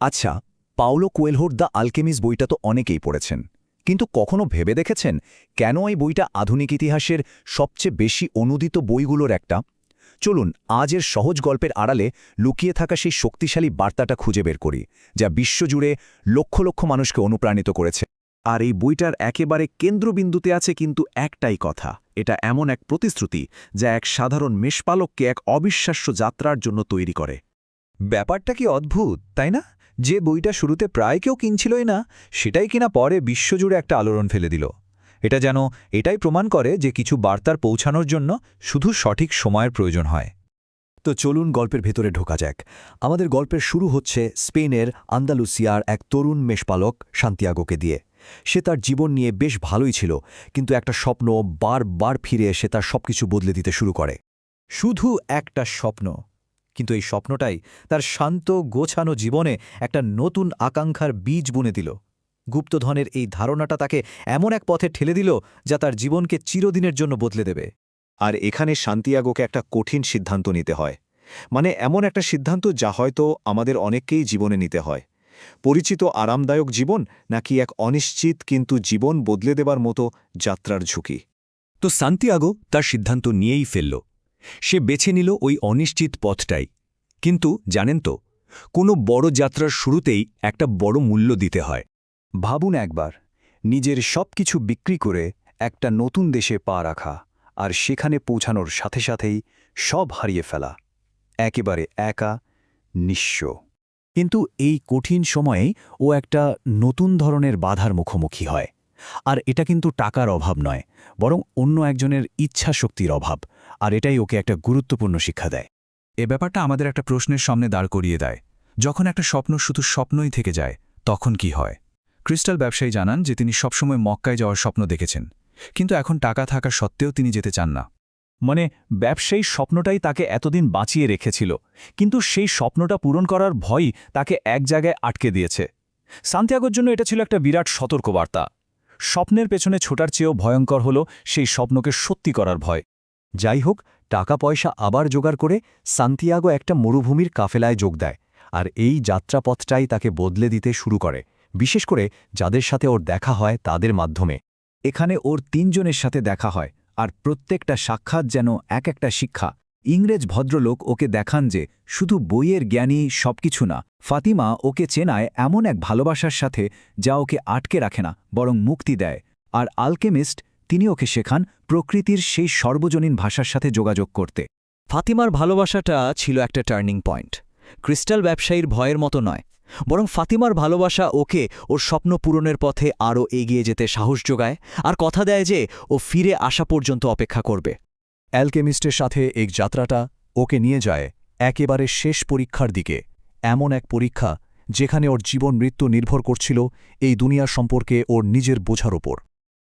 আচ্ছা Paulo কোয়েলহোর the আলকেমিস বইটা তো অনেকেই পড়েছেন। কিন্তু কখনো ভেবে দেখেছেন কেন এই বইটা আধুনিক ইতিহাসের সবচেয়ে বেশি অনুদিত বইগুলোর একটা? চলুন, আজের সহজ গল্পের আড়ালে লুকিয়ে থাকা সেই শক্তিশালী বার্তাটা খুঁজে বের করি, যা বিশ্বজুড়ে লক্ষ লক্ষ মানুষকে অনুপ্রাণিত করেছে। আর এই বইটার একেবারে কেন্দ্রবিন্দুতে আছে কিন্তু একটাই কথা, এটা এমন এক প্রতিশ্রুতি যা এক সাধারণ মেষপালককে এক অবিশ্বাস্য যাত্রার জন্য তৈরি করে। ব্যাপারটা কি অদ্ভুত, তাই না? যে বইটা শুরুতে প্রায় কেউ কিনছিলই না, সেটাই কিনা পরে বিশ্বজুড়ে একটা আলোড়ন ফেলে দিল। এটা যেন এটাই প্রমাণ করে যে কিছু বার্তার পৌঁছানোর জন্য শুধু সঠিক সময়ের প্রয়োজন হয়। তো চলুন গল্পের ভেতরে ঢোকা যাক। আমাদের গল্পের শুরু হচ্ছে স্পেনের আন্দালুসিয়ার এক তরুণ মেষপালক সান্তিয়াগোকে দিয়ে। সে তার জীবন নিয়ে বেশ ভালোই ছিল, কিন্তু একটা স্বপ্ন বারবার ফিরে এসে তার সবকিছু বদলে দিতে শুরু করে। শুধু একটা স্বপ্ন। কিন্তু এই স্বপ্নটাই তার শান্ত, গোছানো জীবনে একটা নতুন আকাঙ্ক্ষার বীজ বুনে দিল। গুপ্তধনের এই ধারণাটা তাকে এমন এক পথে ঠেলে দিল যা তার জীবনকে চিরদিনের জন্য বদলে দেবে। আর এখানে শান্তিয়াগোকে একটা কঠিন সিদ্ধান্ত নিতে হয়। মানে এমন একটা সিদ্ধান্ত যা হয়তো আমাদের অনেককেই জীবনে নিতে হয়। পরিচিত আরামদায়ক জীবন নাকি এক অনিশ্চিত কিন্তু জীবন বদলে দেবার মতো যাত্রার ঝুঁকি। তো সান্তিয়াগো তার সিদ্ধান্ত নিয়েই ফেলল। সে বেছে নিল ওই অনিশ্চিত পথটাই। কিন্তু জানেন তো, কোনো বড় যাত্রার শুরুতেই একটা বড় মূল্য দিতে হয়। ভাবুন একবার, নিজের সব কিছু বিক্রি করে একটা নতুন দেশে পা রাখা আর সেখানে পৌঁছানোর সাথে সাথেই সব হারিয়ে ফেলা। একেবারে একা, নিঃস্ব। কিন্তু এই কঠিন সময়েই ও একটা নতুন ধরনের বাধার মুখোমুখি হয়। আর এটা কিন্তু টাকার অভাব নয়, বরং অন্য একজনের ইচ্ছা শক্তির অভাব, আর এটাই ওকে একটা গুরুত্বপূর্ণ শিক্ষা দেয়। এ ব্যাপারটা আমাদের একটা প্রশ্নের সামনে দাঁড় করিয়ে দেয়। যখন একটা স্বপ্ন শুধু স্বপ্নই থেকে যায়, তখন কি হয়? ক্রিস্টাল ব্যবসায়ী জানান যে তিনি সবসময় মক্কায় যাওয়ার স্বপ্ন দেখেছেন, কিন্তু এখন টাকা থাকা সত্ত্বেও তিনি যেতে চান না। মানে ব্যবসায়ী স্বপ্নটাই তাকে এতদিন বাঁচিয়ে রেখেছিল, কিন্তু সেই স্বপ্নটা পূরণ করার ভয়ই তাকে এক জায়গায় আটকে দিয়েছে। সান্তিয়াগোর জন্য এটা ছিল একটা বিরাট সতর্কবার্তা। স্বপ্নের পেছনে ছোটার চেয়েও ভয়ঙ্কর হল সেই স্বপ্নকে সত্যি করার ভয়। যাই হোক টাকা পয়সা আবার জোগাড় করে সান্তিয়াগো একটা মরুভূমির কাফেলায় যোগ দেয় আর এই যাত্রাপথটাই তাকে বদলে দিতে শুরু করে, বিশেষ করে যাদের সাথে ওর দেখা হয় তাদের মাধ্যমে। এখানে ওর তিনজনের সাথে দেখা হয় আর প্রত্যেকটা সাক্ষাৎ যেন এক একটা শিক্ষা। ইংরেজ ভদ্রলোক ওকে দেখান যে শুধু বইয়ের জ্ঞানী সবকিছু না, ফাতিমা ওকে চেনায় এমন এক ভালোবাসার সাথে যা ওকে আটকে রাখে না, বরং মুক্তি দেয়। আর আলকেমিস্ট তিনি ওকে শেখান প্রকৃতির সেই সর্বজনীন ভাষার সাথে যোগাযোগ করতে। ফাতিমার ভালোবাসাটা ছিল একটা টার্নিং পয়েন্ট। ক্রিস্টাল ব্যবসায়ীর ভয়ের মতো নয়, বরং ফাতিমার ভালোবাসা ওকে ওর স্বপ্ন পূরণের পথে আরও এগিয়ে যেতে সাহস যোগায় আর কথা দেয় যে ও ফিরে আসা পর্যন্ত অপেক্ষা করবে। অ্যালকেমিস্টের সাথে এই যাত্রাটা ওকে নিয়ে যায় একেবারে শেষ পরীক্ষার দিকে। এমন এক পরীক্ষা যেখানে ওর জীবন মৃত্যু নির্ভর করছিল এই দুনিয়া সম্পর্কে ওর নিজের বোঝার ওপর।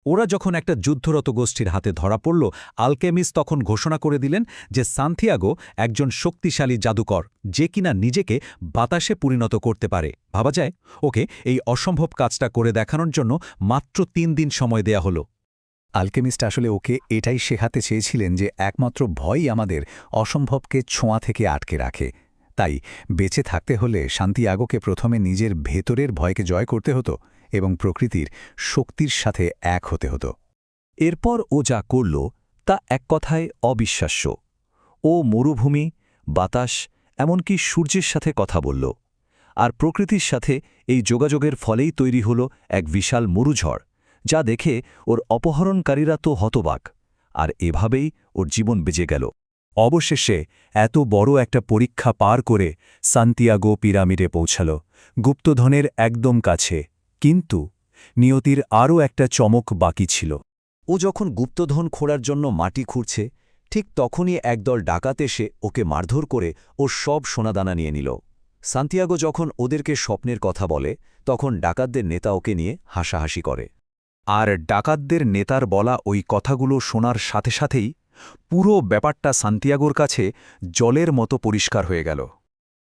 ওরা যখন একটা যুদ্ধরত গোষ্ঠীর হাতে ধরা পড়ল আলকেমিস তখন ঘোষণা করে দিলেন যে সান্থিয়াগো একজন শক্তিশালী জাদুকর, যে কিনা নিজেকে বাতাসে পরিণত করতে পারে। ভাবা যায়, ওকে এই অসম্ভব কাজটা করে দেখানোর জন্য মাত্র তিন দিন সময় দেয়া হলো। আলকেমিস্ট আসলে ওকে এটাই শেখাতে চেয়েছিলেন যে একমাত্র ভয়ই আমাদের অসম্ভবকে ছোঁয়া থেকে আটকে রাখে। তাই বেঁচে থাকতে হলে শান্তিয়াগোকে প্রথমে নিজের ভেতরের ভয়কে জয় করতে হতো এবং প্রকৃতির শক্তির সাথে এক হতে হতো। এরপর ও যা করল তা এক কথায় অবিশ্বাস্য। ও মরুভূমি, বাতাস, এমনকি সূর্যের সাথে কথা বলল। আর প্রকৃতির সাথে এই যোগাযোগের ফলেই তৈরি হল এক বিশাল মরুঝড়। যা দেখে ওর অপহরণকারীরা তো হতবাক, আর এভাবেই ওর জীবন বেজে গেল। অবশেষে এত বড় একটা পরীক্ষা পার করে সান্তিয়াগো পিরামিডে পৌঁছাল, গুপ্তধনের একদম কাছে। কিন্তু নিয়তির আরও একটা চমক বাকি ছিল। ও যখন গুপ্তধন খোঁড়ার জন্য মাটি খুঁড়ছে, ঠিক তখনই একদল ডাকাত এসে ওকে মারধর করে ওর সব সোনাদানা নিয়ে নিল। সান্তিয়াগো যখন ওদেরকে স্বপ্নের কথা বলে, তখন ডাকাতদের নেতা ওকে নিয়ে হাসাহাসি করে। আর ডাকাতদের নেতার বলা ওই কথাগুলো শোনার সাথে সাথেই পুরো ব্যাপারটা সান্তিয়াগোর কাছে জলের মতো পরিষ্কার হয়ে গেল।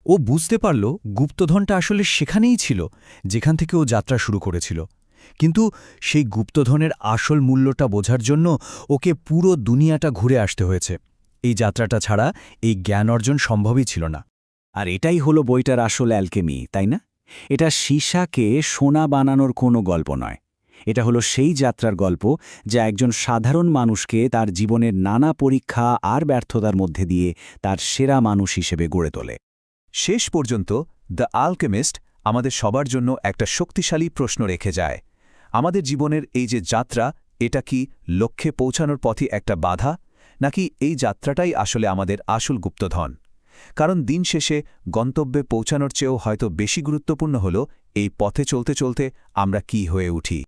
ও বুঝতে পারল গুপ্তধনটা আসলে সেখানেই ছিল, যেখান থেকে ও যাত্রা শুরু করেছিল। কিন্তু সেই গুপ্তধনের আসল মূল্যটা বোঝার জন্য ওকে পুরো দুনিয়াটা ঘুরে আসতে হয়েছে। এই যাত্রাটা ছাড়া এই জ্ঞান অর্জন সম্ভবই ছিল না। আর এটাই হলো বইটার আসল অ্যালকেমি, তাই না? এটা সীসাকে সোনা বানানোর কোনো গল্প নয়। এটা হলো সেই যাত্রার গল্প যা একজন সাধারণ মানুষকে তার জীবনের নানা পরীক্ষা আর ব্যর্থতার মধ্যে দিয়ে তার সেরা মানুষ হিসেবে গড়ে তোলে। শেষ পর্যন্ত দ্য আলকেমিস্ট আমাদের সবার জন্য একটা শক্তিশালী প্রশ্ন রেখে যায়। আমাদের জীবনের এই যে যাত্রা, এটা কি লক্ষ্যে পৌঁছানোর পথে একটা বাধা? নাকি এই যাত্রাটাই আসলে আমাদের আসল গুপ্তধন? কারণ দিন শেষে গন্তব্যে পৌঁছানোর চেয়েও হয়তো বেশি গুরুত্বপূর্ণ হল এই পথে চলতে চলতে আমরা কি হয়ে উঠি।